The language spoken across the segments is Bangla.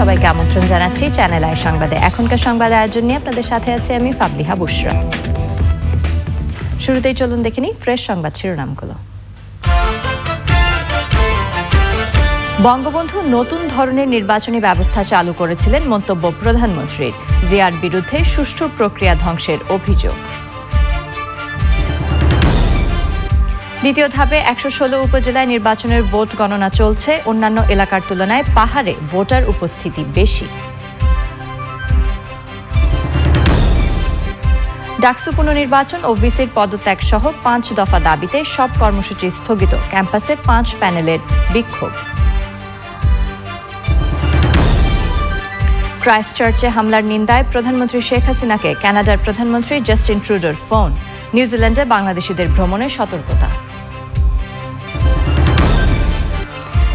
সবাইকে আমন্ত্রণ জানাচ্ছি চ্যানেল আই সংবাদে। এখনকার সংবাদ আয়োজন নিয়ে আপনাদের সাথে আছি আমি ফাবলিহা বুশরা। শুরুতেই চলুন দেখে নিই ফ্রেশ সংবাদ শিরোনামগুলো। বঙ্গবন্ধু নতুন ধরনের নির্বাচনী ব্যবস্থা চালু করেছিলেন মন্তব্য প্রধানমন্ত্রীর। জিয়ার বিরুদ্ধে সুষ্ঠু প্রক্রিয়া ধ্বংসের অভিযোগ। দ্বিতীয় ধাপে একশো ষোলো উপজেলায় নির্বাচনের ভোট গণনা চলছে। অন্যান্য এলাকার তুলনায় পাহাড়ে ভোটার উপস্থিতি বেশি। ডাকসু পুনর্নির্বাচন ও বিসির পদত্যাগ সহ পাঁচ দফা দাবিতে সব কর্মসূচি স্থগিত। ক্যাম্পাসে পাঁচ প্যানেলের বিক্ষোভ। ক্রাইস্টচার্চে হামলার নিন্দায় প্রধানমন্ত্রী শেখ হাসিনাকে কানাডার প্রধানমন্ত্রী জাস্টিন ট্রুডোর ফোন। নিউজিল্যান্ডে বাংলাদেশিদের ভ্রমণে সতর্কতা।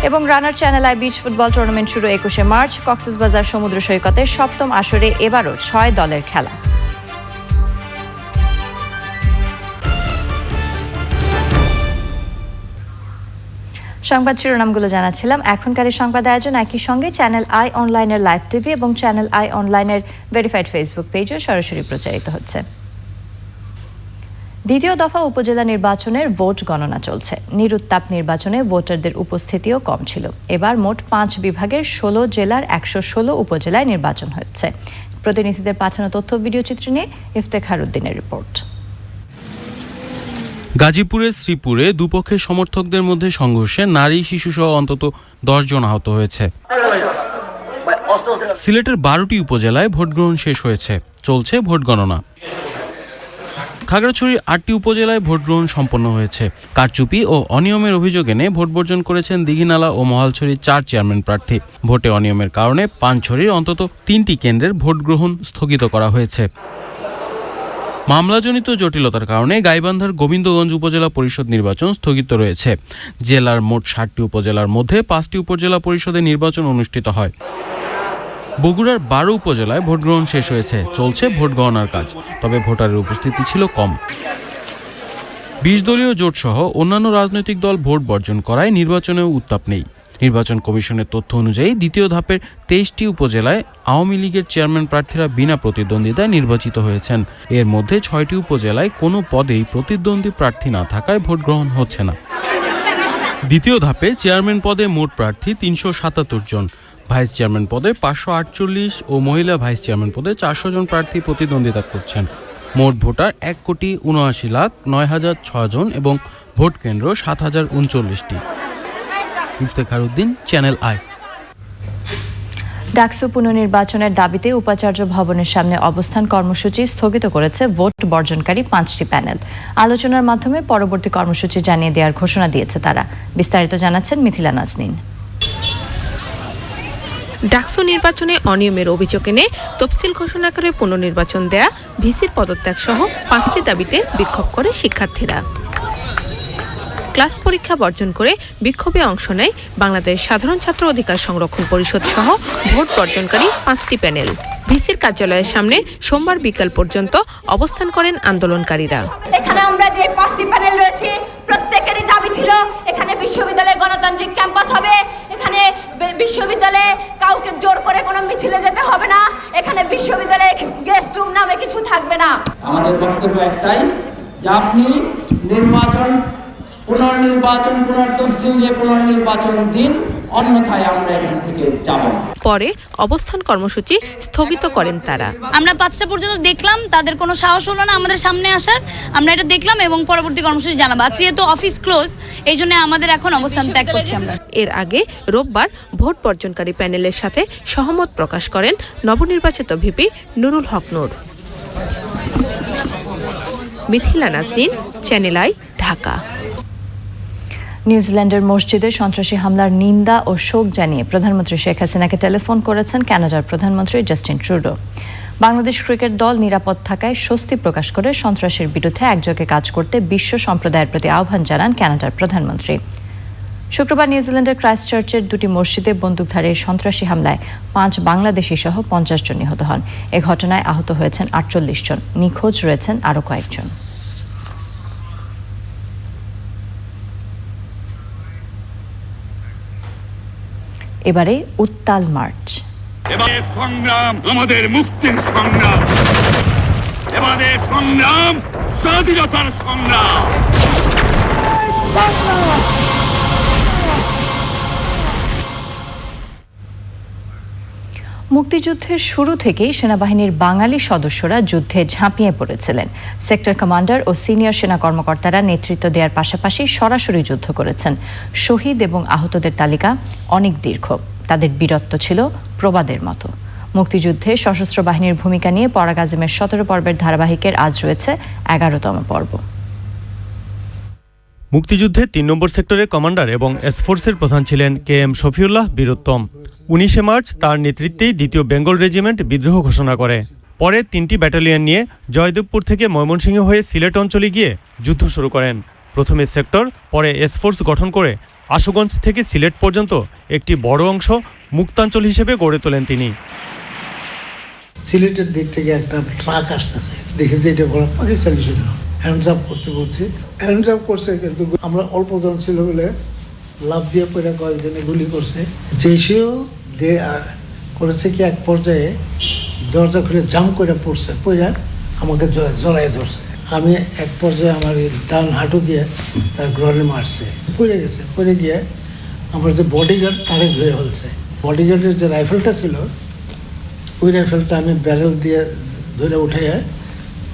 এবং Runner channel I beach football tournament শুরু একুশে মার্চ কক্সবাজার সমুদ্র সৈকতের সপ্তম আসরে এবারও ছয় দলের খেলা। সংবাদ শিরোনামগুলো জানাচ্ছিলাম। এখনকার সংবাদ আয়োজন একই সঙ্গে চ্যানেল আই অনলাইনের লাইভ টিভি এবং চ্যানেল আই অনলাইনের ভেরিফাইড ফেসবুক পেজও সরাসরি প্রচারিত হচ্ছে। দ্বিতীয় দফা উপজেলা নির্বাচনের ভোট গণনা চলছে। নিরুত্তাপ নির্বাচনে ভোটারদের উপস্থিতিও কম ছিল। এবার মোট পাঁচ বিভাগের ষোলো জেলার একশো ষোলো উপজেলায় নির্বাচন হচ্ছে। প্রতিনিধিদের পাঠানো তথ্য ভিডিও চিত্র নিয়ে ইফতেখার উদ্দিনের রিপোর্ট। গাজীপুরের শ্রীপুরে দুপক্ষের সমর্থকদের মধ্যে সংঘর্ষে নারী শিশুসহ অন্তত দশ জন আহত হয়েছে। সিলেটের বারোটি উপজেলায় ভোট গ্রহণ শেষ হয়েছে। চলছে ভোট গণনা। খাগড়াছড়ির আটটি উপজেলায় ভোট গ্রহণ সম্পন্ন হয়েছে। কারচুপি ও অনিয়মের অভিযোগ এনে ভোট বর্জন করেছেন দিঘিনালা ও মহালছড়ির চার চেয়ারম্যান প্রার্থী। ভোটে অনিয়মের কারণে পানছড়ির অন্তত তিনটি কেন্দ্রের ভোট গ্রহণ স্থগিত করা হয়েছে। মামলাজনিত জটিলতার কারণে গাইবান্ধার গোবিন্দগঞ্জ উপজেলা পরিষদ নির্বাচন স্থগিত রয়েছে। জেলার মোট ষাটটি উপজেলার মধ্যে পাঁচটি উপজেলা পরিষদের নির্বাচন অনুষ্ঠিত হয়। বগুড়ার বারো উপজেলায় ভোট গ্রহণ শেষ হয়েছে। চলছে ভোট গণনার কাজ, তবে ভোটারের উপস্থিতি ছিল কম। বিশ দলীয় জোট সহ অন্যান্য রাজনৈতিক দল ভোট বর্জন করায় নির্বাচনেও উত্তাপ নেই। নির্বাচন কমিশনের তথ্য অনুযায়ী দ্বিতীয় ধাপের তেইশটি উপজেলায় আওয়ামী লীগের চেয়ারম্যান প্রার্থীরা বিনা প্রতিদ্বন্দ্বিতায় নির্বাচিত হয়েছেন। এর মধ্যে ছয়টি উপজেলায় কোনো পদেই প্রতিদ্বন্দ্বী প্রার্থী না থাকায় ভোট গ্রহণ হচ্ছে না। দ্বিতীয় ধাপে চেয়ারম্যান পদে মোট প্রার্থী তিনশো সাতাত্তর জন। ভাইস চেয়ারম্যান পদে পাঁচশো আটচল্লিশ ও মহিলা ভাইস চেয়ারম্যান পদে চারশো জন প্রার্থী প্রতিদ্বন্দ্বিতা করছেন। মোট ভোটার এক কোটি উনআশি লাখ নয় হাজার ছয় জন এবং ভোট কেন্দ্র সাত হাজার উনচল্লিশটি। Iftekhar Uddin, channel I. DUCSU পুনর্নির্বাচনের দাবিতে উপাচার্য ভবনের সামনে অবস্থান কর্মসূচি স্থগিত করেছে ভোট বর্জনকারী পাঁচটি প্যানেল। আলোচনার মাধ্যমে পরবর্তী কর্মসূচি জানিয়ে দেওয়ার ঘোষণা দিয়েছে তারা। বিস্তারিত জানাচ্ছেন মিথিলা নাজনীন। ডাকসু নির্বাচনে অনিয়মের অভিযোগ এনে তফসিল ঘোষণা করে পুনর্নির্বাচন দেয়া ভিসির পদত্যাগ সহ পাঁচটি দাবিতে বিক্ষোভ করে শিক্ষার্থীরা। ক্লাস পরীক্ষা বর্জন করে বিক্ষোভে অংশ নেয় বাংলাদেশ সাধারণ ছাত্র অধিকার সংরক্ষণ পরিষদ সহ ভোট বর্জনকারী পাঁচটি প্যানেল। ভিসির কার্যালয়ের সামনে সোমবার বিকাল পর্যন্ত অবস্থান করেন আন্দোলনকারীরা। এখানে আমরা যে পাঁচটি প্যানেল রয়েছে প্রত্যেকেরই দাবি ছিল এখানে বিশ্ববিদ্যালয়ে গণতান্ত্রিক ক্যাম্পাস হবে। এখানে বিশ্ববিদ্যালয়ে কাউকে জোর করে কোনো মিছিলে যেতে হবে না। এখানে বিশ্ববিদ্যালয়ে গেস্ট রুম নামে কিছু থাকবে না। আমাদের বক্তব্য একটাই যে আপনি নির্বাচন পুনর্নির্বাচন পুনর্তফসিল যে পুনর্নির্বাচন দিন অন্যথায় আমরা এখান থেকে যাব পরে অবস্থান কর্মসূচি স্থগিত করেন তারা। আমরা পাঁচটা পর্যন্ত দেখলাম তাদের কোনো সাহস হলো না আমাদের সামনে আসার। আমরা এটা দেখলাম এবং পরবর্তী কর্মসূচি জানাব। আজকে যেহেতু অফিস ক্লোজ এই জন্য আমাদের এখন অবস্থান ত্যাগ করছি আমরা। এর আগে রোববার ভোট বর্জনকারী প্যানেলের সাথে সহমত প্রকাশ করেন নবনির্বাচিত VP Nurul Haque Nur. Mithila Nazneen channel I Dhaka. নিউজিল্যান্ডের মসজিদে সন্ত্রাসী হামলার নিন্দা ও শোক জানিয়ে প্রধানমন্ত্রী শেখ হাসিনাকে টেলিফোন করেছেন কানাডার প্রধানমন্ত্রী জাস্টিন ট্রুডো। বাংলাদেশ ক্রিকেট দল নিরাপদ থাকায় স্বস্তি প্রকাশ করে সন্ত্রাসের বিরুদ্ধে একযোগে কাজ করতে বিশ্ব সম্প্রদায়ের প্রতি আহ্বান জানান কানাডার প্রধানমন্ত্রী। শুক্রবার নিউজিল্যান্ডের ক্রাইস্টচার্চের দুটি মসজিদে বন্দুকধারীর সন্ত্রাসী হামলায় পাঁচ বাংলাদেশি সহ পঞ্চাশ জন নিহত হন। এ ঘটনায় আহত হয়েছেন আটচল্লিশ জন। নিখোঁজ রয়েছেন আরও কয়েকজন। এবারে উত্তাল মার্চ। এবারে সংগ্রাম আমাদের মুক্তির সংগ্রাম। এবারে সংগ্রাম স্বাধীনতার সংগ্রাম। মুক্তিযুদ্ধের শুরু থেকেই সেনাবাহিনীর বাঙালি সদস্যরা যুদ্ধে ঝাঁপিয়ে পড়েছিলেন। সেক্টর কমান্ডার ও সিনিয়র সেনা কর্মকর্তারা নেতৃত্ব দেওয়ার পাশাপাশি সরাসরি যুদ্ধ করেছেন। শহীদ এবং আহতদের তালিকা অনেক দীর্ঘ। তাদের বীরত্ব ছিল প্রবাদের মতো। মুক্তিযুদ্ধে সশস্ত্র বাহিনীর ভূমিকা নিয়ে পরাগ আজিমের সতেরো পর্বের ধারাবাহিকের আজ রয়েছে এগারোতম পর্ব। মুক্তিযুদ্ধে তিন নম্বর সেক্টরের কমান্ডার এবং এসফোর্সের প্রধান ছিলেন কে এম শফিউল্লাহ বীরোত্তম। উনিশে মার্চ তার নেতৃত্বেই দ্বিতীয় বেঙ্গল রেজিমেন্ট বিদ্রোহ ঘোষণা করে। পরে তিনটি ব্যাটালিয়ন নিয়ে জয়দেবপুর থেকে ময়মনসিংহ হয়ে সিলেট অঞ্চলে গিয়ে যুদ্ধ শুরু করেন। প্রথমে সেক্টর, পরে এসফোর্স গঠন করে আশুগঞ্জ থেকে সিলেট পর্যন্ত একটি বড় অংশ মুক্তাঞ্চল হিসেবে গড়ে তোলেন তিনি। সিলেটের দিক থেকে একটা ট্রাক আসতেছে। দেখে যে এটা পাকিস্তানি ছিল। হ্যান্ডস আপ করতে বলছে। হ্যান্ডস আপ করছে কিন্তু আমরা অল্প জন ছিল বলে লাভ দিয়ে পরে কয়েকজনে গুলি করছে। যে সেও দে করেছে কি এক পর্যায়ে দরজা খুলে জাম করে পড়ছে পড়ে আমাকে জড়াই ধরছে। আমি এক পর্যায়ে আমার এই ডান হাঁটু দিয়ে তার গ্রহণে মারছে। পড়ে গেছে পড়ে গিয়ে আমার যে বডিগার্ড তারে ধরে ফেলছে। বডিগার্ডের যে রাইফেলটা ছিল ওই রাইফেলটা আমি ব্যারেল দিয়ে ধরে উঠে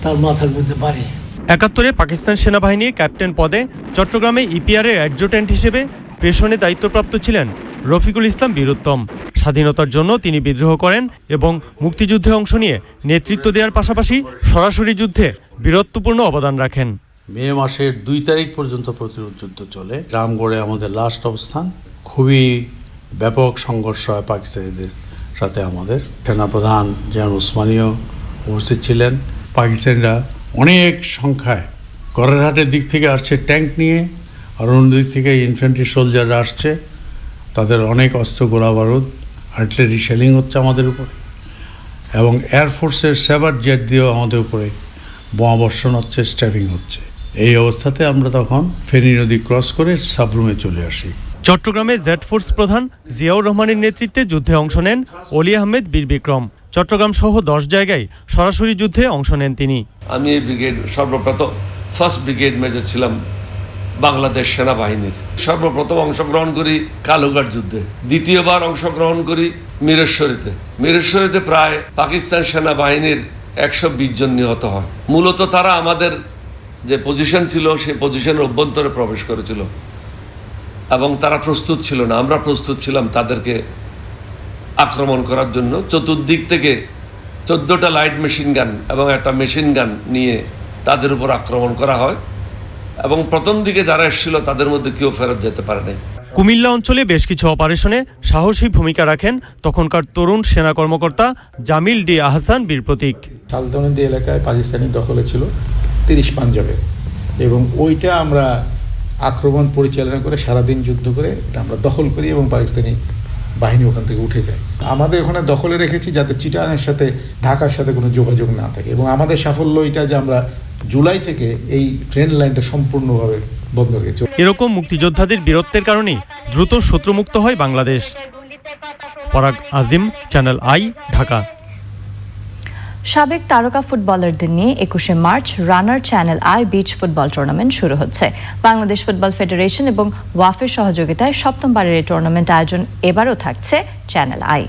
তার মাথার মধ্যে বাড়ি একাত্তরে পাকিস্তান সেনাবাহিনীর ক্যাপ্টেন পদে চট্টগ্রামে ইপিআরের অ্যাডজুটেন্ট হিসেবে প্রেষণে দায়িত্বপ্রাপ্ত ছিলেন রফিকুল ইসলাম বীরুত্তম। স্বাধীনতার জন্য তিনি বিদ্রোহ করেন এবং মুক্তিযুদ্ধে অংশ নিয়ে নেতৃত্ব দেওয়ার পাশাপাশি সরাসরি যুদ্ধে বীরত্বপূর্ণ অবদান রাখেন। মে মাসের দুই তারিখ পর্যন্ত প্রতিরোধ যুদ্ধ চলে। রামগড়ে আমাদের লাস্ট অবস্থান। খুবই ব্যাপক সংঘর্ষ হয় পাকিস্তানিদের সাথে আমাদের। সেনাপ্রধান জিয়ান উসমানীয় উপস্থিত ছিলেন। পাকিস্তানিরা অনেক সংখ্যায়। করেরহাটের দিক থেকে আসছে ট্যাঙ্ক নিয়ে, আর অন্য দিক থেকে ইনফ্যান্ট্রি সোলজাররা আসছে। তাদের অনেক অস্ত্র গোলা বারুদ আর্টিলারি শেলিং হচ্ছে আমাদের উপরে। এবং এয়ারফোর্সের সেভার জেট দিয়েও আমাদের উপরে বোমাবর্ষণ হচ্ছে স্ট্যাপিং হচ্ছে। এই অবস্থাতে আমরা তখন ফেনী নদী ক্রস করে সাবরুমে চলে আসি। চট্টগ্রামে জেড ফোর্স প্রধান জিয়াউর রহমানের নেতৃত্বে যুদ্ধে অংশ নেন অলি আহমেদ বীর বিক্রম। চট্টগ্রাম সহ দশ জায়গায় সরাসরি যুদ্ধে অংশ নেন তিনি। আমি এই ব্রিগেড, সর্বপ্রথম ফার্স্ট ব্রিগেড মেজর ছিলাম বাংলাদেশ সেনাবাহিনীর। সর্বপ্রথম অংশগ্রহণ করি কালুঘাট যুদ্ধে। দ্বিতীয়বার অংশগ্রহণ করি মিরেশ্বরীতে। মিরেশ্বরীতে প্রায় পাকিস্তান সেনাবাহিনীর একশো বিশ জন নিহত হয়। মূলত তারা আমাদের যে পজিশন ছিল, সেই পজিশনের অভ্যন্তরে প্রবেশ করেছিল। এবং তারা প্রস্তুত ছিল না। আমরা প্রস্তুত ছিলাম তাদেরকে আক্রমণ করার জন্য চতুর্দিক থেকে চোদ্দোটা লাইট মেশিন গান এবং একটা মেশিন গান নিয়ে তাদের উপর আক্রমণ করা হয়। এবং প্রথম দিকে যারা এসেছিল তাদের মধ্যে কেউ ফেরত যেতে পারে নাই। কুমিল্লা অঞ্চলে বেশ কিছু অপারেশনে সাহসী ভূমিকা রাখেন তখনকার তরুণ সেনা কর্মকর্তা জামিল ডি আহসান বীর প্রতীক। সালতনদী এলাকায় পাকিস্তানি দখলে ছিল তিরিশ পাঞ্জাবে। এবং ওইটা আমরা আক্রমণ পরিচালনা করে সারাদিন যুদ্ধ করে এটা আমরা দখল করি এবং পাকিস্তানি বাহিনী ওখান থেকে উঠে যায়। আমাদের ওখানে দখলে রেখেছি যাতে চিটানের সাথে, ঢাকার সাথে কোনো যোগাযোগ না থাকে। এবং আমাদের সাফল্য এটা যে আমরা জুলাই থেকে এই ট্রেন লাইনটা সম্পূর্ণভাবে বন্ধ হয়েছে এরকম মুক্তিযোদ্ধাদের বীরত্বের কারণেই দ্রুত শত্রুমুক্ত হয় বাংলাদেশ। পরাগ আজিম, চ্যানেল আই, ঢাকা। সাবেক তারকা ফুটবলারদের নিয়ে একুশে March Runner channel I beach football tournament শুরু হচ্ছে। বাংলাদেশ ফুটবল ফেডারেশন এবং ওয়াফের সহযোগিতায় সপ্তমবারের এই টুর্নামেন্ট আয়োজন এবারও থাকছে চ্যানেল আই।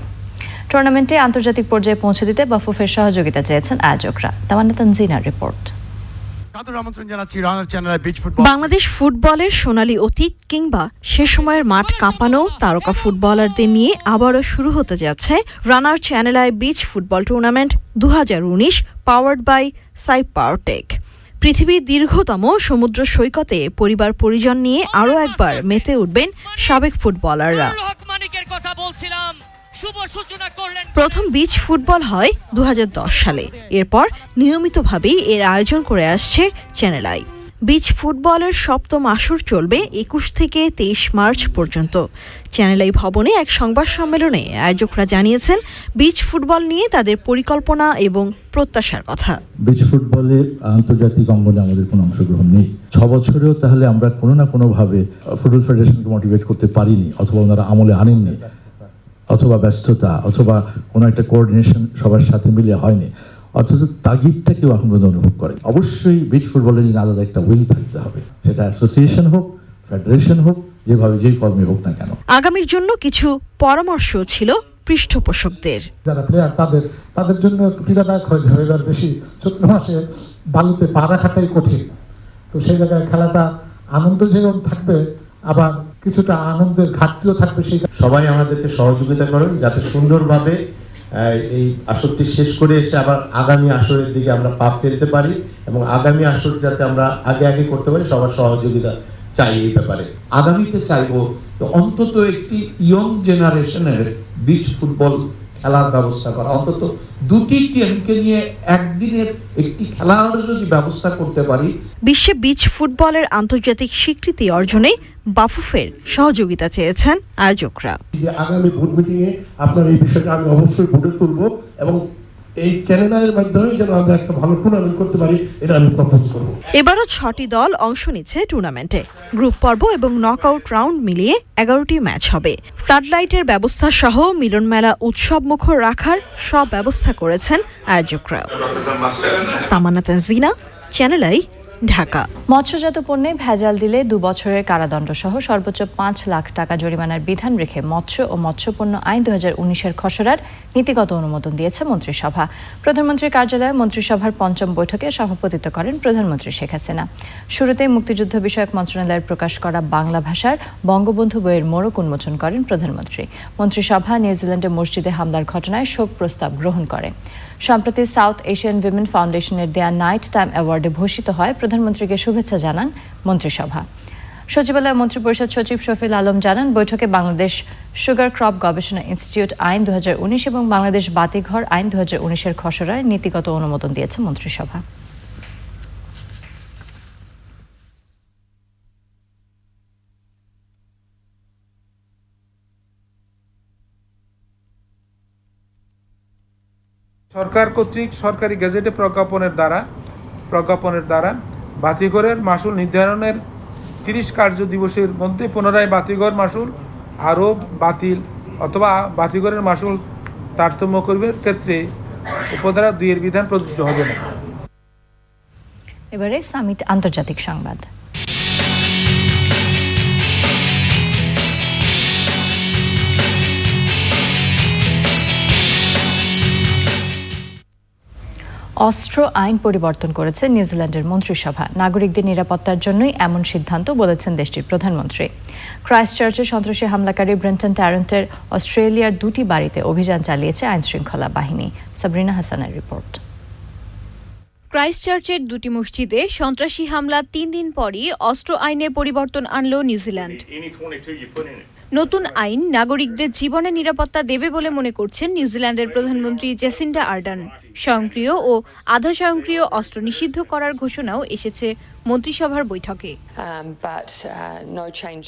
টুর্নামেন্টে আন্তর্জাতিক পর্যায়ে পৌঁছে দিতে বাফুফের সহযোগিতা চেয়েছেন আয়োজকরা। তামান্না তানজিনার রিপোর্ট। বাংলাদেশ ফুটবলের সোনালী অতীত কিংবা সে সময়ের মাঠ কাঁপানো তারকা ফুটবলারদের নিয়ে আবারও শুরু হতে যাচ্ছে Runner channel I beach football tournament two powered by Sci Powertech পৃথিবীর দীর্ঘতম সমুদ্র সৈকতে পরিবার পরিজন নিয়ে আরও একবার মেতে উঠবেন সাবেক ফুটবলাররা। প্রথম বিচ ফুটবল হয় দু সালে। এরপর নিয়মিতভাবেই এর আয়োজন করে আসছে চ্যানেল আই বিচ ফুটবলের সপ্তম আসর চলবে একুশ থেকে তেইশ মার্চ পর্যন্ত। চ্যানেল আই ভবনে এক সংবাদ সম্মেলনে আয়োজকরা জানিয়েছেন বিচ ফুটবল নিয়ে তাদের পরিকল্পনা এবং প্রত্যাশার কথা। বিচ ফুটবলে আন্তর্জাতিক অঙ্গনে আমাদের কোনো অংশগ্রহণ নেই। ছ বছরেও তাহলে আমরা কোনো না কোনোভাবে ফুটবল ফেডারেশনকে মোটিভেট করতে পারিনি অথবা ওনারা আমলে আনেননি। অথবা ব্যস্ততা অথবা কোনো একটা কোঅর্ডিনেশন সবার সাথে মিলে হয়নি। অথচ তাগিদটা কেউ এখন পর্যন্ত অনুভব করে অবশ্যই বিচ ফুটবলের জন্য আলাদা একটা উইং থাকতে হবে। সেটা অ্যাসোসিয়েশন হোক ফেডারেশন হোক যেভাবে যেই ফর্মে হোক না কেন। আগামীর জন্য কিছু পরামর্শ ছিল পৃষ্ঠপোষকদের। যারা প্লেয়ার তাদের তাদের জন্য একটু পীড়াদায়ক হয়ে যাবে এবার বেশি। চৈত্র মাসে বালুতে পা রাখাটাই কঠিন। তো সেই জায়গায় খেলাটা আনন্দ যেমন থাকবে আবার কিছুটা আনন্দের ঘাটতিও থাকবে সেই সবাই আমাদেরকে সহযোগিতা করেন, যাতে সুন্দরভাবে এই আসরটি শেষ করে এসে আবার আগামী আসরের দিকে আমরা পাপ ফেলতে পারি এবং আগামী আসর যাতে আমরা আগে আগে করতে পারি, সবার সহযোগিতা চাই এই ব্যাপারে। আগামীতে চাইব অন্তত একটি ইয়ং জেনারেশনের বিচ ফুটবল খেলার ব্যবস্থা করা। অন্তত দুটি টিমকে নিয়ে একদিনের একটি খেলার যদি ব্যবস্থা করতে পারি। বিশ্বে বিচ ফুটবলের আন্তর্জাতিক স্বীকৃতি অর্জনে বাফুফের সহযোগিতা চেয়েছেন আয়োজকরা। আগামী বোর্ড মিটিংয়ে আপনার এই বিষয়টা আমি অবশ্যই ভোটে তুলবো এবং এই চ্যানেলের মাধ্যমে যেন আমরা একটা ভালো টুর্নামেন্ট করতে পারি, এটা আমি প্রপোজ এবারও ছটি দল অংশ নিচ্ছে টুর্নামেন্টে গ্রুপ পর্ব এবং নকআউট রাউন্ড মিলিয়ে এগারোটি ম্যাচ হবে। ফ্লাডলাইটের ব্যবস্থা সহ মিলন মেলা উৎসব মুখর রাখার সব ব্যবস্থা করেছেন আয়োজকরা তামানা চ্যানেল আই ঢাকা। মৎস্যজাত পণ্যে ভেজাল দিলে দু বছরের কারাদণ্ড সহ সর্বোচ্চ পাঁচ লাখ টাকা জরিমানার বিধান রেখে মৎস্য ও মৎস্যপণ্য আইন দু হাজার উনিশের খসড়ার নীতিগত অনুমোদন দিয়েছে মন্ত্রিসভা। প্রধানমন্ত্রীর কার্যালয়ে মন্ত্রিসভার পঞ্চম বৈঠকে সভাপতিত্ব করেন প্রধানমন্ত্রী শেখ হাসিনা। শুরুতে মুক্তিযুদ্ধ বিষয়ক মন্ত্রণালয়ের প্রকাশ করা বাংলা ভাষার বঙ্গবন্ধু বইয়ের মোড়ক উন্মোচন করেন প্রধানমন্ত্রী। মন্ত্রিসভা নিউজিল্যান্ডে মসজিদে হামলার ঘটনায় শোক প্রস্তাব গ্রহণ করে। সম্প্রতি সাউথ এশিয়ান উইমেন ফাউন্ডেশনের দেয়া নাইট টাইম অ্যাওয়ার্ডে ভূষিত হয় প্রধানমন্ত্রীকে শুভেচ্ছা জানান মন্ত্রিসভা। সচিবালয় মন্ত্রিপরিষদ সচিব শফিল আলম জানান, বৈঠকে বাংলাদেশ সুগার ক্রপ গবেষণা ইনস্টিটিউট আইন দু হাজার উনিশ এবং বাংলাদেশ বাতিঘর আইন দু এর খসড়ায় নীতিগত অনুমোদন দিয়েছে মন্ত্রিসভা। সরকার কর্তৃক সরকারি গেজেটে প্রজ্ঞাপনের দ্বারা প্রজ্ঞাপনের দ্বারা বাতিঘরের মাসুল নির্ধারণের তিরিশ কার্য দিবসের মধ্যে পুনরায় বাতিঘর মাসুল আরও বাতিল অথবা বাতিঘরের মাসুল তারতম্য করবের ক্ষেত্রে উপধারা দুইয়ের বিধান প্রযোজ্য হবে না। এবারে সামিট আন্তর্জাতিক সংবাদ। অস্ত্র আইন পরিবর্তন করেছে নিউজিল্যান্ডের মন্ত্রিসভা। নাগরিকদের নিরাপত্তার জন্যই এমন সিদ্ধান্ত বলেছেন দেশটির প্রধানমন্ত্রী। ক্রাইস্ট ক্রাইস্টচার্চে সন্ত্রাসী হামলাকারী ব্রেন্টন ট্যারেন্টের অস্ট্রেলিয়ার দুটি বাড়িতে অভিযান চালিয়েছে আইনশৃঙ্খলা বাহিনী। সাবরিনা হাসানের রিপোর্ট। ক্রাইস্টচার্চের দুটি মসজিদে সন্ত্রাসী হামলা তিন দিন পরই অস্ত্র আইনে পরিবর্তন আনল নিউজিল্যান্ড। নতুন আইন নাগরিকদের জীবনে নিরাপত্তা দেবে বলে মনে করছেন নিউজিল্যান্ডের প্রধানমন্ত্রী জেসিন্ডা আর্ডান। স্বয়ংক্রিয় ও আধা স্বয়ংক্রিয় অস্ত্র নিষিদ্ধ করার ঘোষণাও এসেছে মন্ত্রিসভার বৈঠকে।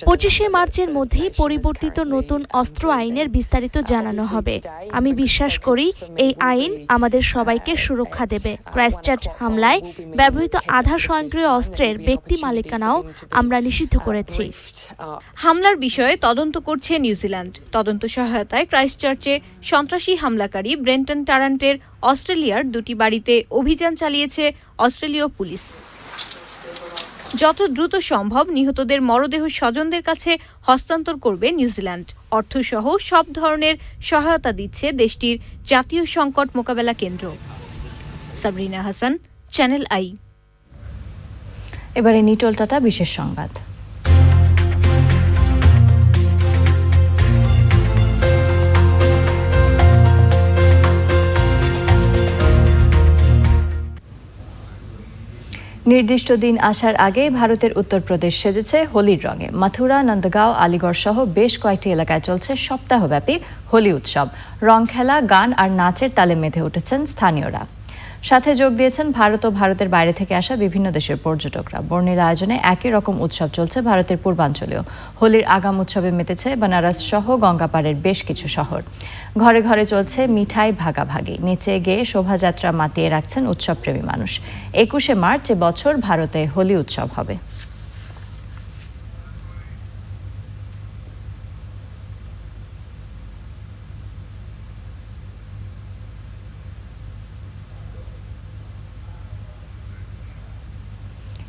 পঁচিশে মার্চের মধ্যেই পরিবর্তিত নতুন অস্ত্র আইনের বিস্তারিত জানানো হবে। আমি বিশ্বাস করি এই আইন আমাদের সবাইকে সুরক্ষা দেবে। ক্রাইস্টচার্চ হামলায় ব্যবহৃত আধা স্বয়ংক্রিয় অস্ত্রের ব্যক্তি মালিকানাও আমরা নিষিদ্ধ করেছি। হামলার বিষয়ে তদন্ত করছে নিউজিল্যান্ড। তদন্ত সহায়তায় ক্রাইস্টচার্চে সন্ত্রাসী হামলাকারী ব্রেন্টন টারান্টের অস্ট্রেলিয়ার দুটি বাড়িতে অভিযান চালিয়েছে অস্ট্রেলীয় পুলিশ। যত দ্রুত সম্ভব নিহতদের মরদেহ স্বজনদের কাছে হস্তান্তর করবে নিউজিল্যান্ড। অর্থসহ সব ধরনের সহায়তা দিচ্ছে দেশটির জাতীয় সংকট মোকাবেলা কেন্দ্র। Sabrina Hasan, channel I. এবারে নিটল টাটা বিশেষ সংবাদ। নির্দিষ্ট দিন আসার আগে ভারতের উত্তরপ্রদেশ সেজেছে হোলির রঙে। মাথুরা, নন্দগাঁও, আলিগড় সহ বেশ কয়েকটি এলাকায় চলছে সপ্তাহব্যাপী হোলি উৎসব। রং খেলা, গান আর নাচের তালে মেধে উঠেছেন স্থানীয়রা। সাথে যোগ দিয়েছেন ভারত ও ভারতের বাইরে থেকে আসা বিভিন্ন দেশের পর্যটকরা। বর্ণিল আয়োজনে একই রকম উৎসব চলছে ভারতের পূর্বাঞ্চলেও। হোলির আগাম উৎসবে মেতেছে বেনারস সহ গঙ্গাপাড়ের বেশ কিছু শহর। ঘরে ঘরে চলছে মিঠাই ভাগাভাগি। নেচে গেয়ে শোভাযাত্রা মাতিয়ে রাখছেন উৎসবপ্রেমী মানুষ। একুশে মার্চ বছর ভারতে হোলি উৎসব হবে।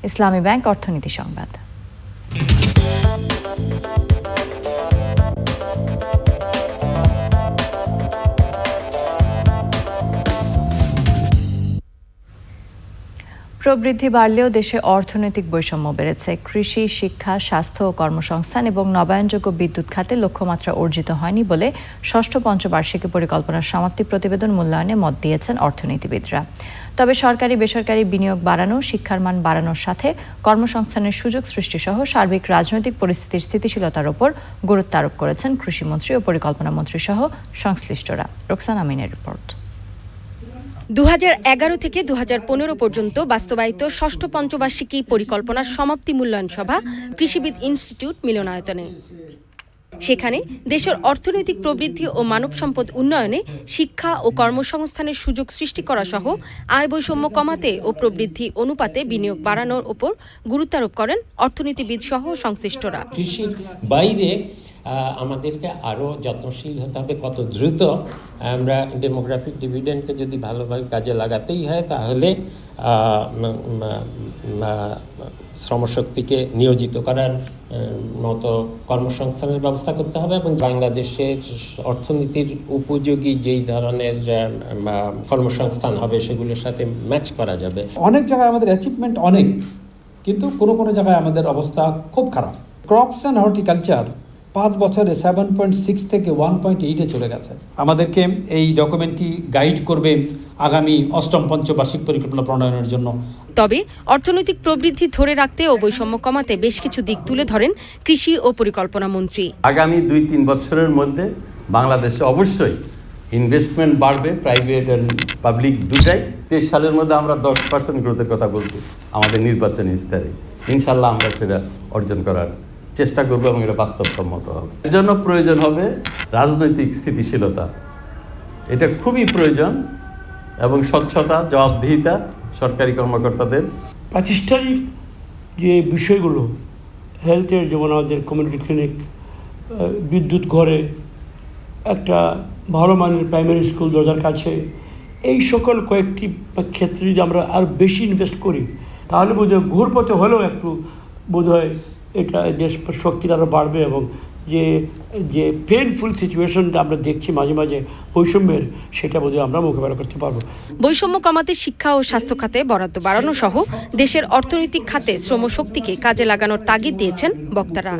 ইসলামী ব্যাংক অর্থনীতি সংবাদ। প্রবৃদ্ধি বাড়লেও দেশে অর্থনৈতিক বৈষম্য বেড়েছে। কৃষি, শিক্ষা, স্বাস্থ্য ও কর্মসংস্থান এবং নবায়নযোগ্য বিদ্যুৎ খাতে লক্ষ্যমাত্রা অর্জিত হয়নি বলে ষষ্ঠ পঞ্চবার্ষিকী পরিকল্পনার সমাপ্তি প্রতিবেদন মূল্যায়নে মত দিয়েছেন অর্থনীতিবিদরা। তবে সরকারি, বেসরকারি বিনিয়োগ বাড়ানো, শিক্ষার মান বাড়ানোর সাথে কর্মসংস্থানের সুযোগ সৃষ্টিসহ সার্বিক রাজনৈতিক পরিস্থিতির স্থিতিশীলতার উপর গুরুত্ব আরোপ করেছেন কৃষিমন্ত্রী ও পরিকল্পনা মন্ত্রী সহ সংশ্লিষ্টরা। রোকসান আমিনের রিপোর্ট। দু হাজার এগারো থেকে দু হাজার পনেরো পর্যন্ত বাস্তবায়িত ষষ্ঠ পঞ্চবার্ষিকী পরিকল্পনার সমাপ্তি মূল্যায়ন সভা কৃষিবিদ ইনস্টিটিউট মিলনায়তনে। সেখানে দেশের অর্থনৈতিক প্রবৃদ্ধি ও মানব সম্পদ উন্নয়নে শিক্ষা ও কর্মসংস্থানের সুযোগ সৃষ্টি করা সহ আয় বৈষম্য কমাতে ও প্রবৃদ্ধি অনুপাতে বিনিয়োগ বাড়ানোর ওপর গুরুত্বারোপ করেন অর্থনীতিবিদ সহ সংশ্লিষ্টরা। কৃষির বাইরে আমাদেরকে আরও যত্নশীল হতে হবে, কত দ্রুত আমরা ডেমোগ্রাফিক ডিভিডেন্ডকে যদি ভালোভাবে কাজে লাগাতেই হয়, তাহলে শ্রমশক্তিকে নিয়োজিত করার মতো কর্মসংস্থানের ব্যবস্থা করতে হবে এবং বাংলাদেশের অর্থনীতির উপযোগী যেই ধরনের কর্মসংস্থান হবে সেগুলোর সাথে ম্যাচ করা যাবে। অনেক জায়গায় আমাদের অ্যাচিভমেন্ট অনেক, কিন্তু কোনো কোনো জায়গায় আমাদের অবস্থা খুব খারাপ। ক্রপস অ্যান্ড হর্টিকালচার পাঁচ বছরে সেভেন পয়েন্ট সিক্স থেকে ওয়ান পয়েন্ট এইটে চলে গেছে। আমাদেরকে এই ডকুমেন্টটি গাইড করবে আগামী অষ্টম পঞ্চবার্ষিক পরিকল্পনা প্রণয়নের জন্য। তবে অর্থনৈতিক প্রবৃদ্ধি ধরে রাখতে ও বৈষম্য কমাতে বেশ কিছু দিক তুলে ধরেন কৃষি ও পরিকল্পনা মন্ত্রী। আগামী দুই তিন বছরের মধ্যে বাংলাদেশে অবশ্যই ইনভেস্টমেন্ট বাড়বে প্রাইভেট অ্যান্ড পাবলিক দুটাই। তেইশ সালের মধ্যে আমরা দশ পার্সেন্ট গ্রোথের কথা বলছি আমাদের নির্বাচনী স্তরে। ইনশাল্লাহ আমরা সেটা অর্জন করার চেষ্টা করব এবং এটা বাস্তবসম্মত হবে। এর জন্য প্রয়োজন হবে রাজনৈতিক স্থিতিশীলতা। এটা খুবই প্রয়োজন এবং স্বচ্ছতা, জবাবদিহিতা সরকারি কর্মকর্তাদের। প্রাতিষ্ঠানিক যে বিষয়গুলো হেলথের যেমন আমাদের কমিউনিটি ক্লিনিক বিদ্যুৎ ঘরে, একটা ভালো মানের প্রাইমারি স্কুল দরজার কাছে, এই সকল কয়েকটি ক্ষেত্রে যদি আমরা আর বেশি ইনভেস্ট করি, তাহলে বোধহয় ঘুরপথে হলেও একটু বোধহয় এটা দেশ শক্তি আরও বাড়বে এবং যে যে পেনফুল সিচুয়েশনটা আমরা দেখছি মাঝে মাঝে বৈষম্যের সেটা বোধহয় আমরা মোকাবেলা করতে পারব। বৈষম্য কমাতে শিক্ষা ও স্বাস্থ্য খাতে বরাদ্দ বাড়ানো সহ দেশের অর্থনৈতিক খাতে শ্রমশক্তিকে কাজে লাগানোর তাগিদ দিয়েছেন বক্তারা।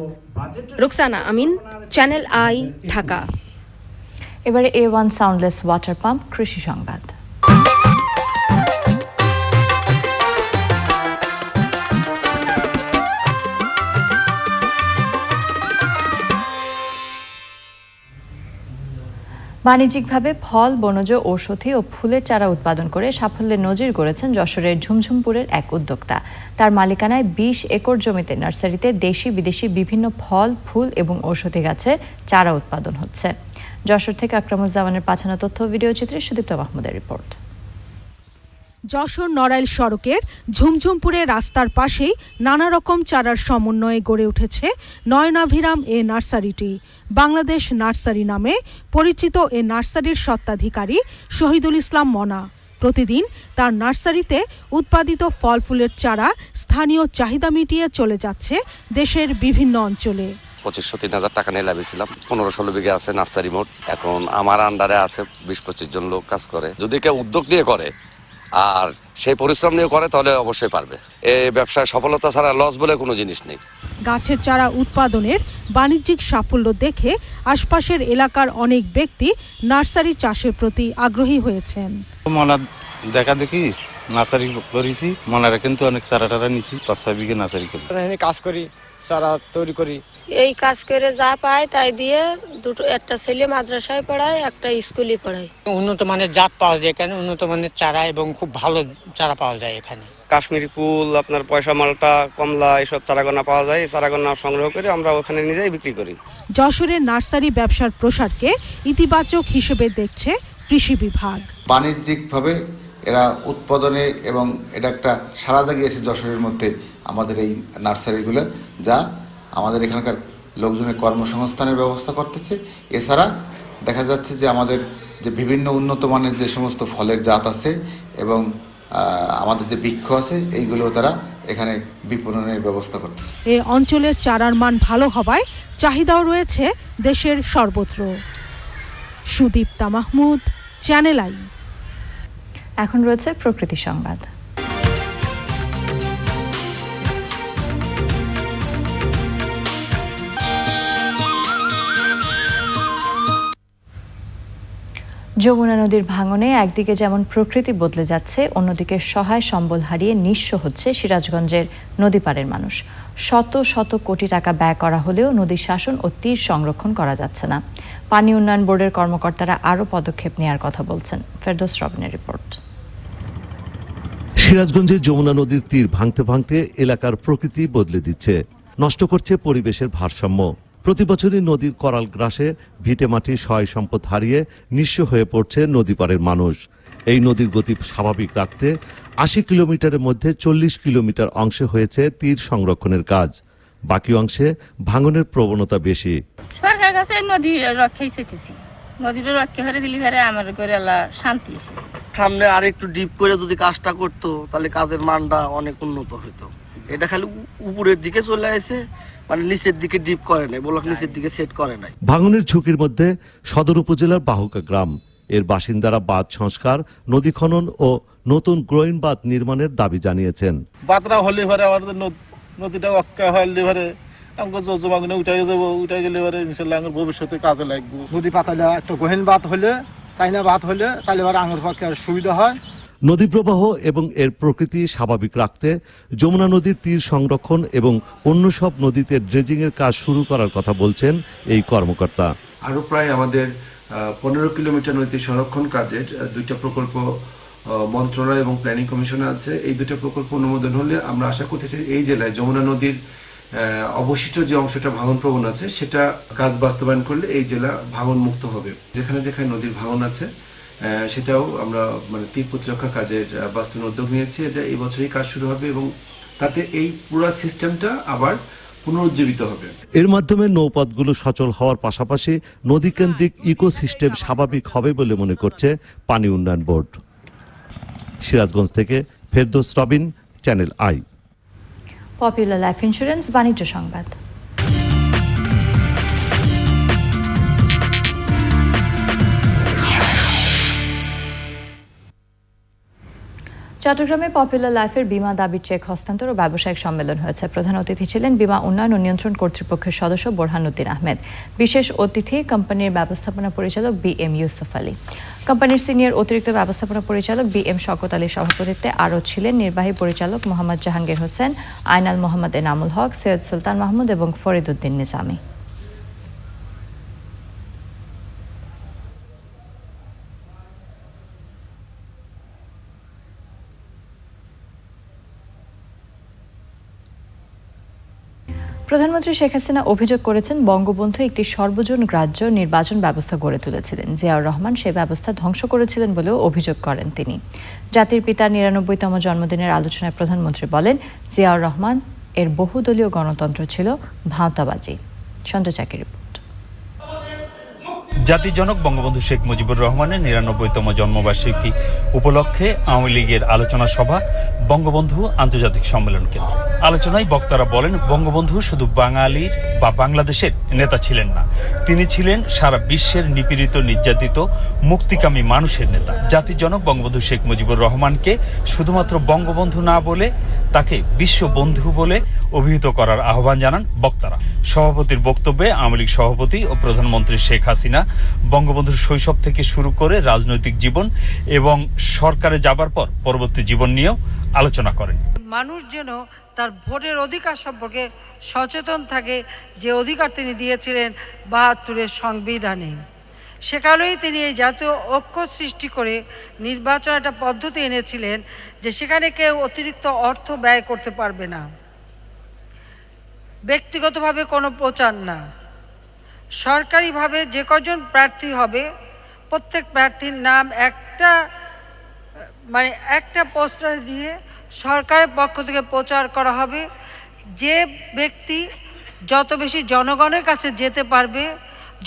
Roksana Amin channel I Dhaka. এবারে A one soundless water pump কৃষি সংবাদ। বাণিজ্যিকভাবে ফল, বনজ, ঔষধি ও ফুলের চারা উৎপাদন করে সাফল্যের নজির গড়েছেন যশোরের ঝুমঝুমপুরের এক উদ্যোক্তা। তার মালিকানায় বিশ একর জমিতে নার্সারিতে দেশি বিদেশি বিভিন্ন ফল, ফুল এবং ঔষধি গাছের চারা উৎপাদন হচ্ছে। যশোর থেকে আকরামুজ্জামানের পাঠানো তথ্য ভিডিও চিত্রে সুদীপ্ত মাহমুদের রিপোর্ট। যশোর নড়াইল সড়কের ঝুমঝুমপুরে রাস্তার পাশেই নানা রকম চারার সমন্বয়ে গড়ে উঠেছে নয়নাভিরাম এ নার্সারিটি। বাংলাদেশ নার্সারি নামে পরিচিত এ নার্সারির স্বত্বাধিকারী শহীদুল ইসলাম মনা। প্রতিদিন তার নার্সারিতে উৎপাদিত ফল ফুলের চারা স্থানীয় চাহিদা মিটিয়ে চলে যাচ্ছে দেশের বিভিন্ন অঞ্চলে। পঁচিশশো, তিন হাজার টাকা নিয়ে লাভেছিলাম পনেরো, ষোলো বিঘে আছে নার্সারি মোট। এখন আমার আন্ডারে আছে বিশ, পঁচিশ জন লোক কাজ করে। যদি কেউ উদ্যোগ নিয়ে করে আর সেই পরিশ্রম নিয়ে করে তাহলে অবশ্যই পারবে। এই ব্যবসায় সফলতা ছাড়া লস বলে কোনো জিনিস নেই। গাছের চারা উৎপাদনের বাণিজ্যিক সাফল্য দেখে আশপাশের এলাকার অনেক ব্যক্তি নার্সারি চাষের প্রতি আগ্রহী হয়েছেন। মনা দেখা দেখি নার্সারি করেছি মনারা কিন্তু অনেক চারা টারা নিছি পাঁচ ছয় বিঘে নার্সারি করি এখানে কাজ করি চারা তৈরি করি। এই কাজ করে যা পায় তাই দিয়ে দুটো একটা ছেলে মাদ্রাসায় পড়ায় একটা স্কুলে পড়ায়। উন্নত মানের জাত পাওয়া যায় এখানে উন্নত মানের চারা এবং খুব ভালো চারা পাওয়া যায় এখানে। কাশ্মীরি কুল আপনার পয়সা মালটা কমলা এসব চারাগোনা পাওয়া যায় চারাগোনা সংগ্রহ করে আমরা ওখানে নিজেই বিক্রি করি। যশোরের নার্সারি ব্যবসার প্রসারকে ইতিবাচক হিসেবে দেখছে কৃষি বিভাগ। বাণিজ্যিকভাবে এরা উৎপাদনে এবং এটা একটা সারা জাগিয়েছে যশোরের মধ্যে আমাদের এই নার্সারিগুলো, যা আমাদের এখানকার লোকজনের কর্মসংস্থানের ব্যবস্থা করতেছে। এছাড়া দেখা যাচ্ছে যে আমাদের যে বিভিন্ন উন্নত মানের যে সমস্ত ফলের জাত আছে এবং আমাদের যে বৃক্ষ আছে এইগুলো তারা এখানে বিপণনের ব্যবস্থা করতেছি। এ অঞ্চলের চারার মান ভালো হওয়ায় চাহিদাও রয়েছে দেশের সর্বত্র। Sudipta Mahmud, channel I. এখন রয়েছে প্রকৃতি সংবাদ। যমুনা নদীর ভাঙনে একদিকে যেমন প্রকৃতি বদলে যাচ্ছে, অন্যদিকে সহায় সম্বল হারিয়ে নিঃস্ব হচ্ছে সিরাজগঞ্জের নদীপাড়ের মানুষ। শত শত কোটি টাকা ব্যয় করা হলেও নদী শাসন ও তীর সংরক্ষণ করা যাচ্ছে না। পানি উন্নয়ন বোর্ডের কর্মকর্তারা আরও পদক্ষেপ নেওয়ার কথা বলছেন। ফেরদোস রবিনের রিপোর্ট। সিরাজগঞ্জে যমুনা নদীর তীর ভাঙতে ভাঙতে এলাকার প্রকৃতি বদলে দিচ্ছে। নষ্ট করছে পরিবেশের ভারসাম্য। প্রতি বছরই নদীর করাল গ্রাসে ভিটে মাটি সয় সম্পদ হারিয়ে নিঃস্ব হয়ে পড়ছে নদী পাড়ের মানুষ। এই নদীর গতি স্বাভাবিক রাখতে আশি কিলোমিটারের মধ্যে চল্লিশ কিলোমিটার অংশে হয়েছে তীর সংরক্ষণের কাজ। বাকি অংশে ভাঙনের প্রবণতা বেশি। সরকার কাছে নদী রক্ষাই চাইতেছি। নদীটা রক্ষা করে দিলি পরে আমার করে শান্তি সামনে আর একটু ডিপ করে যদি কাজটা করতো তাহলে কাজের মানটা অনেক উন্নত হতো এটা খালি উপরের দিকে চলে আসে মানে নিচের দিকে ডিপ করে নাই ব্লক নিচের দিকে সেট করে নাই। ভাঙনের ঝুঁকির মধ্যে সদর উপজেলার বাহুকা গ্রাম। এর বাসিন্দারা বাঁধ সংস্কার নদী খনন ও নতুন গ্রোইন বাঁধ নির্মাণের দাবি জানিয়েছেন। বাতরা হলে পরে আমাদের নদীটা অক্কা হলে পরে আমাকে জজমাগুনে উঠে যাব উঠে গেলে পরে ইনশাল্লাহ আমার ভবিষ্যতে কাজে লাগবো। নদী পাতালে একটা গহীন বাত হলে চাইনা বাত হলে তাহলে এবার আঙুর পক্ষে আর সুবিধা হয়। নদী প্রবাহ এবং এর প্রকৃতি স্বাভাবিক রাখতে যমুনা নদীর তীর সংরক্ষণ এবং অন্য সব নদীতে ড্রেজিং এর কাজ শুরু করার কথা বলছেন এই কর্মকর্তা। আরও প্রায় আমাদের পনেরো কিলোমিটার নদী সংরক্ষণ কাজের দুইটা প্রকল্প মন্ত্রণালয় এবং প্ল্যানিং কমিশনে আছে। এই দুটো প্রকল্প অনুমোদন হলে আমরা আশা করতেছি এই জেলায় যমুনা নদীর অবশিষ্ট যে অংশটা ভাঙন প্রবণ আছে, সেটা কাজ বাস্তবায়ন করলে এই জেলা ভাঙন মুক্ত হবে। যেখানে যেখানে নদীর ভাঙন আছে সেটাও আমরা মানে তীর প্রতিরক্ষা কাজের বাস্তবায়ন উদ্যোগ নিয়েছি। এটা এই বছরই কাজ শুরু হবে এবং তাতে এই পুরো সিস্টেমটা আবার পুনরুজ্জীবিত হবে। এর মাধ্যমে নৌপথগুলো সচল হওয়ার পাশাপাশি নদীকেন্দ্রিক ইকোসিস্টেম স্বাভাবিক হবে বলে মনে করছে পানি উন্নয়ন বোর্ড। সিরাজগঞ্জ থেকে Ferdous Robin channel I. Popular life insurance বাণিজ্য সংবাদ। চট্টগ্রামে পপুলার লাইফের বীমা দাবির চেক হস্তান্তর ও ব্যবসায়িক সম্মেলন হয়েছে। প্রধান অতিথি ছিলেন বীমা উন্নয়ন ও নিয়ন্ত্রণ কর্তৃপক্ষের সদস্য বোরহানুদ্দিন আহমেদ। বিশেষ অতিথি কোম্পানির ব্যবস্থাপনা পরিচালক বি এম ইউসুফ আলী। কোম্পানির সিনিয়র অতিরিক্ত ব্যবস্থাপনা পরিচালক বি এম শকত আলীর সভাপতিত্বে আরও ছিলেন নির্বাহী পরিচালক মোহাম্মদ জাহাঙ্গীর হোসেন আয়নাল মোহাম্মদ এনামুল হক, সৈয়দ সুলতান মাহমুদ এবং ফরিদুদ্দিন নিজামী। প্রধানমন্ত্রী শেখ হাসিনা অভিযোগ করেছেন বঙ্গবন্ধু একটি সর্বজন গ্রাহ্য নির্বাচন ব্যবস্থা গড়ে তুলেছিলেন। জিয়াউর রহমান সে ব্যবস্থা ধ্বংস করেছিলেন বলেও অভিযোগ করেন তিনি। জাতির পিতার নিরানব্বইতম জন্মদিনের আলোচনায় প্রধানমন্ত্রী বলেন, জিয়াউর রহমান এর বহুদলীয় গণতন্ত্র ছিল ভাঁওতাবাজি। সঞ্জয় চাকির রিপোর্ট জাতির জনক বঙ্গবন্ধু শেখ মুজিবুর রহমানের নিরানব্বইতম জন্মবার্ষিকী উপলক্ষে আওয়ামী লীগের আলোচনা সভা, বঙ্গবন্ধু আন্তর্জাতিক সম্মেলন কেন্দ্র। আলোচনায় বক্তারা বলেন, বঙ্গবন্ধু শুধু বাঙালির বা বাংলাদেশের নেতা ছিলেন না, তিনি ছিলেন সারা বিশ্বের নিপীড়িত, নির্যাতিত, মুক্তিকামী মানুষের নেতা। জাতির জনক বঙ্গবন্ধু শেখ মুজিবুর রহমানকে শুধুমাত্র বঙ্গবন্ধু না বলে, তাকে বিশ্ববন্ধু বলে অভিহিত করার আহ্বান জানান বক্তারা। সভাপতির বক্তব্যে আওয়ামী লীগ সভাপতি ও প্রধানমন্ত্রী শেখ হাসিনা বঙ্গবন্ধুর শৈশব থেকে শুরু করে রাজনৈতিক জীবন এবং সরকারে যাবার পর পরবর্তী জীবন নিয়েও আলোচনা করেন। মানুষ যেন তার ভোটের অধিকার সম্পর্কে সচেতন থাকে, যে অধিকার তিনি দিয়েছিলেন বাহাত্তরের সংবিধানে। সে কারণেই তিনি এই জাতীয় ঐক্য সৃষ্টি করে নির্বাচন একটা পদ্ধতি এনেছিলেন, যে সেখানে কেউ অতিরিক্ত অর্থ ব্যয় করতে পারবে না। ব্যক্তিগতভাবে কোনো প্রচার না। সরকারিভাবে যে কজন প্রার্থী হবে, প্রত্যেক প্রার্থীর নাম একটা মানে একটা পোস্টার দিয়ে সরকারের পক্ষ থেকে প্রচার করা হবে। যে ব্যক্তি যত বেশি জনগণের কাছে যেতে পারবে,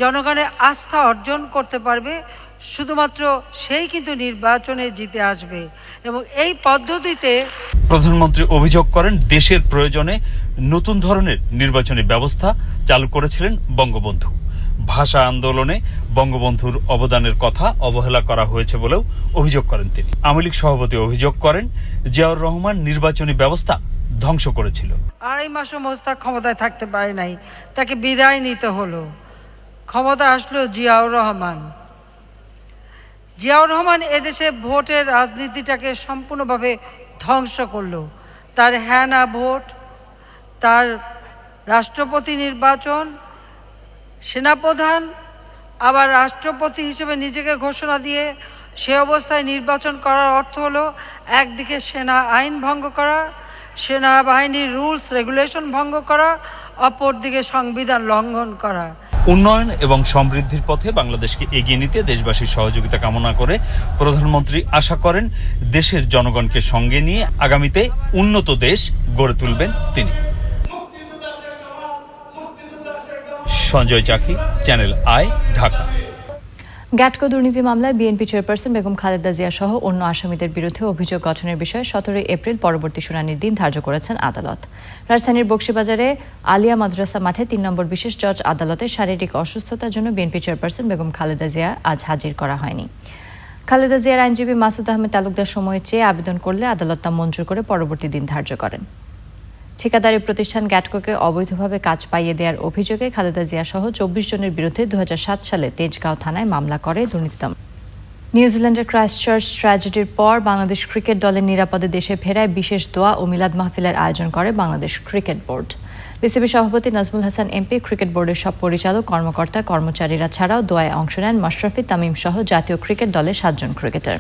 জনগণের আস্থা অর্জন করতে পারবে শুধুমাত্র সেই কিন্তু নির্বাচনে জিতে আসবে। এবং এই পদ্ধতিতে প্রধানমন্ত্রী অভিযোগ করেন দেশের প্রয়োজনে নতুন ধরনের নির্বাচনী ব্যবস্থা চালু করেছিলেন বঙ্গবন্ধু। ভাষা আন্দোলনে বঙ্গবন্ধুর অবদানের কথা অবহেলা করা হয়েছে বলেও অভিযোগ করেন তিনি। আওয়ামী লীগ সভাপতি অভিযোগ করেন জিয়াউর রহমান নির্বাচনী ব্যবস্থা ধ্বংস করেছিল। আড়াই মাসও মোস্তাক ক্ষমতায় থাকতে পারে নাই তাকে বিদায় নিতে হলো। ক্ষমতা আসলো জিয়াউর রহমান। জিয়াউর রহমান এদেশে ভোটের রাজনীতিটাকে সম্পূর্ণভাবে ধ্বংস করল। তার হ্যানা ভোট, তার রাষ্ট্রপতি নির্বাচন, সেনাপ্রধান, আবার রাষ্ট্রপতি হিসেবে নিজেকে ঘোষণা দিয়ে সে অবস্থায় নির্বাচন করার অর্থ হলো একদিকে সেনা আইন ভঙ্গ করা, সেনাবাহিনীর রুলস, রেগুলেশন ভঙ্গ করা, অপরদিকে সংবিধান লঙ্ঘন করা। উন্নয়ন এবং সমৃদ্ধির পথে বাংলাদেশকে এগিয়ে নিতে দেশবাসীর সহযোগিতা কামনা করে প্রধানমন্ত্রী আশা করেন দেশের জনগণকে সঙ্গে নিয়ে আগামীতে উন্নত দেশ গড়ে তুলবেন তিনি। Sanjay Chaki, channel I, Dhaka. গ্যাটকো দুর্নীতি মামলায় বিএনপি চেয়ারপারসন বেগম খালেদা জিয়া সহ অন্য আসামিদের বিরুদ্ধে অভিযোগ গঠনের বিষয়ে সতেরোই এপ্রিল পরবর্তী শুনানির দিন ধার্য করেছেন আদালত। রাজধানীর বক্সিবাজারে আলিয়া মাদ্রাসা মাঠে তিন নম্বর বিশেষ জজ আদালতে শারীরিক অসুস্থতার জন্য বিএনপি চেয়ারপারসন বেগম খালেদা জিয়া আজ হাজির করা হয়নি। খালেদা জিয়ার আইনজীবী মাসুদ আহমেদ তালুকদার সময় চেয়ে আবেদন করলে আদালত তা মঞ্জুর করে পরবর্তী দিন ধার্য করেন। ঠিকাদারি প্রতিষ্ঠান গ্যাটকোকে অবৈধভাবে কাজ পাইয়ে দেওয়ার অভিযোগে খালেদা জিয়া সহ চব্বিশ জনের বিরুদ্ধে দুহাজার সাত সালে তেজগাঁও থানায় মামলা করে দুর্নীতি। নিউজিল্যান্ডের ক্রাইস্টচার্চ ট্র্যাজেডির পর বাংলাদেশ ক্রিকেট দলের নিরাপদে দেশে ফেরায় বিশেষ দোয়া ও মিলাদ মাহফিলের আয়োজন করে বাংলাদেশ ক্রিকেট বোর্ড বিসিবি সভাপতি নাজমুল হাসান এমপি, ক্রিকেট বোর্ডের সব পরিচালক, কর্মকর্তা, কর্মচারীরা ছাড়াও দোয়ায় অংশ নেন মাশরাফি তামিম সহ জাতীয় ক্রিকেট দলের সাতজন ক্রিকেটার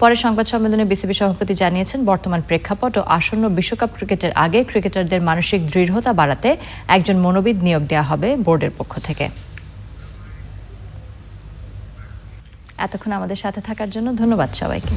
পরে সংবাদ সম্মেলনে বিসিবি সভাপতি জানিয়েছেন, বর্তমান প্রেক্ষাপট ও আসন্ন বিশ্বকাপ ক্রিকেটের আগে ক্রিকেটারদের মানসিক দৃঢ়তা বাড়াতে একজন মনোবিদ নিয়োগ দেওয়া হবে বোর্ডের পক্ষ থেকে। এতক্ষণ আমাদের সাথে থাকার জন্য ধন্যবাদ সবাইকে।